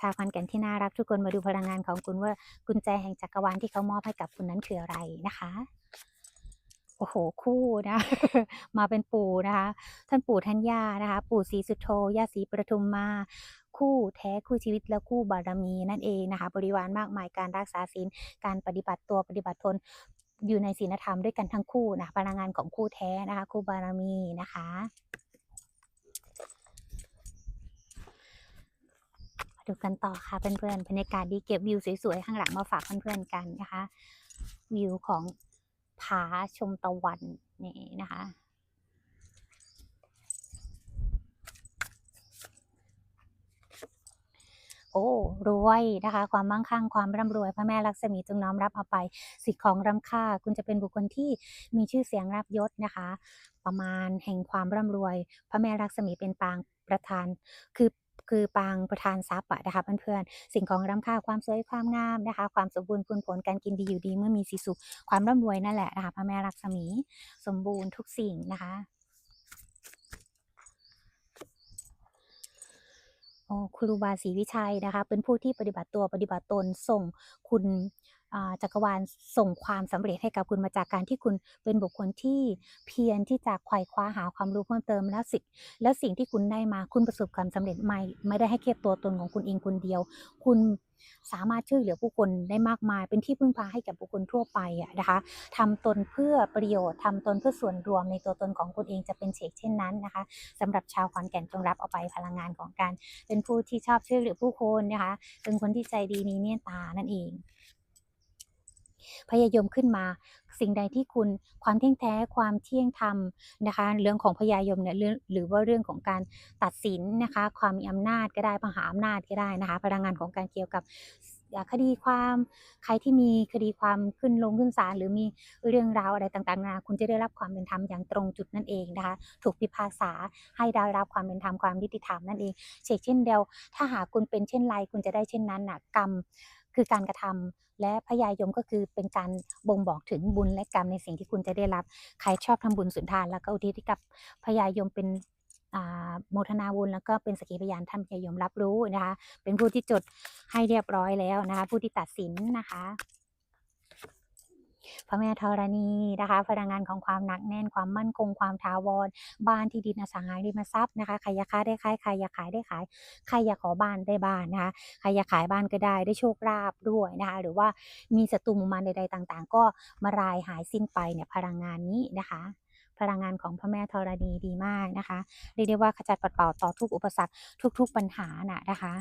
ชาวขอนแก่นที่น่ารักทุกคนมาดูพลังงานของคุณว่ากุญแจแห่งจักรวาลที่เขามอบให้กับคุณนั้นคืออะไรนะคะ โอ้โหคู่นะ มาเป็นปู่นะคะ ท่านปู่ท่านย่านะคะ ปู่ศรีสุโธย่าศรีประทุมมาคู่แท้คู่ชีวิตและคู่บารมีนั่นเองนะคะ บริวารมากมายการรักษาศีลการปฏิบัติตัวปฏิบัติตนอยู่ในศีลธรรมด้วยกันทั้งคู่นะพลังงานของคู่แท้นะคะ คู่บารมีนะคะ มา ดูกันต่อค่ะเพื่อนๆบรรยากาศดีเก็บวิวสวยๆข้างหลังมาฝากเพื่อนๆกันนะคะ วิวของผาชมตะวันนี่นะคะโอ้รวยนะคะ ความมั่งคั่งความร่ำรวยพระแม่ลักษมีจงน้อมรับเอาไป สิ่งของร่ำค่า คุณจะเป็นบุคคลที่มีชื่อเสียงรับยศนะคะ ประมาณแห่งความร่ำรวย พระแม่ลักษมีเป็นปางประธาน คือ คือปางประธานทรัพย์อะนะคะเพื่อนๆสิ่งของรำค่าความสวยความงามนะคะ ความสมบูรณ์พูนผลการกินดีอยู่ดีเมื่อมีสีสุขความร่ำรวยนั่นแหละนะคะพระแม่ลักษมีสมบูรณ์ทุกสิ่งนะคะโอ้ครูบาศรีวิชัยนะคะ เป็นผู้ที่ปฏิบัติตัวปฏิบัติตนส่งคุณ จักรวาลส่งความสำเร็จให้กับคุณมาจากการที่คุณเป็นบุคคลที่เพียรที่จะไขว่คว้าหาความรู้เพิ่มเติมแล้วสิ่งแล้วสิ่งที่คุณได้มาคุณประสบความสำเร็จไม่ ไม่ได้ให้แค่ตัวตนของคุณเองคนเดียว คุณสามารถช่วยเหลือผู้คนได้มากมาย เป็นที่พึ่งพาให้กับบุคคลทั่วไปอะนะคะทำตนเพื่อประโยชน์ทำตนเพื่อส่วนรวมในตัวตนของคุณเองจะเป็นเฉกเช่นนั้นนะคะสำหรับชาวขอนแก่นจงรับเอาไปพลังงานของการ เป็นผู้ที่ชอบช่วยเหลือผู้คนนะคะ เป็นคนที่ใจดีมีเมตตานั่นเอง พยายมขึ้นมา สิ่งใดที่คุณความเที่ยงแท้ความเที่ยงธรรมนะคะเรื่องของพยายมเนี่ยหรือว่าเรื่องของการตัดสินนะคะความมีอำนาจก็ได้มหาอำนาจก็ได้นะคะพลังงานของการเกี่ยวกับคดีความใครที่มีคดีความขึ้นลงขึ้นศาลหรือมีเรื่องราวอะไรต่างๆนานาคุณจะได้รับความเป็นธรรมอย่างตรงจุดนั่นเองนะคะ ถูกพิพากษาให้ได้รับความเป็นธรรมความยุติธรรมนั่นเองเช่นเดียว ถ้าหากคุณเป็นเช่นไรคุณจะได้เช่นนั้นนะกรรม คือการกระทำและพยายมก็คือเป็นการบ่งบอกถึงบุญและกรรมในสิ่งที่คุณจะได้รับ ใครชอบทำบุญสุนทาน แล้วก็อุทิศกับพยายมเป็นโมทนาบุญแล้วก็เป็นสกิพยานท่านพยายมรับรู้นะคะ เป็นผู้ที่จดให้เรียบร้อยแล้วนะคะ ผู้ที่ตัดสินนะคะ พระแม่ธรณีนะคะ พลังงานของความหนักแน่นความมั่นคงความถาวร บ้านที่ดินอสังหาริมทรัพย์นะคะใครอยากค้าได้ขายใครอยากขายได้ขายใครอยากขอบ้านได้บ้านนะคะใครอยากขายบ้านก็ได้ได้โชคลาภด้วยนะคะ หรือว่ามีศัตรูมุมารใดๆต่างๆ ก็มารายหายสิ้นไปเนี่ยพลังงานนี้นะคะพลังงานของพระแม่ธรณีดีมากนะคะ เรียกได้ว่าขจัดปัดเป่าต่อทุกอุปสรรคทุก ๆปัญหาน่ะนะคะ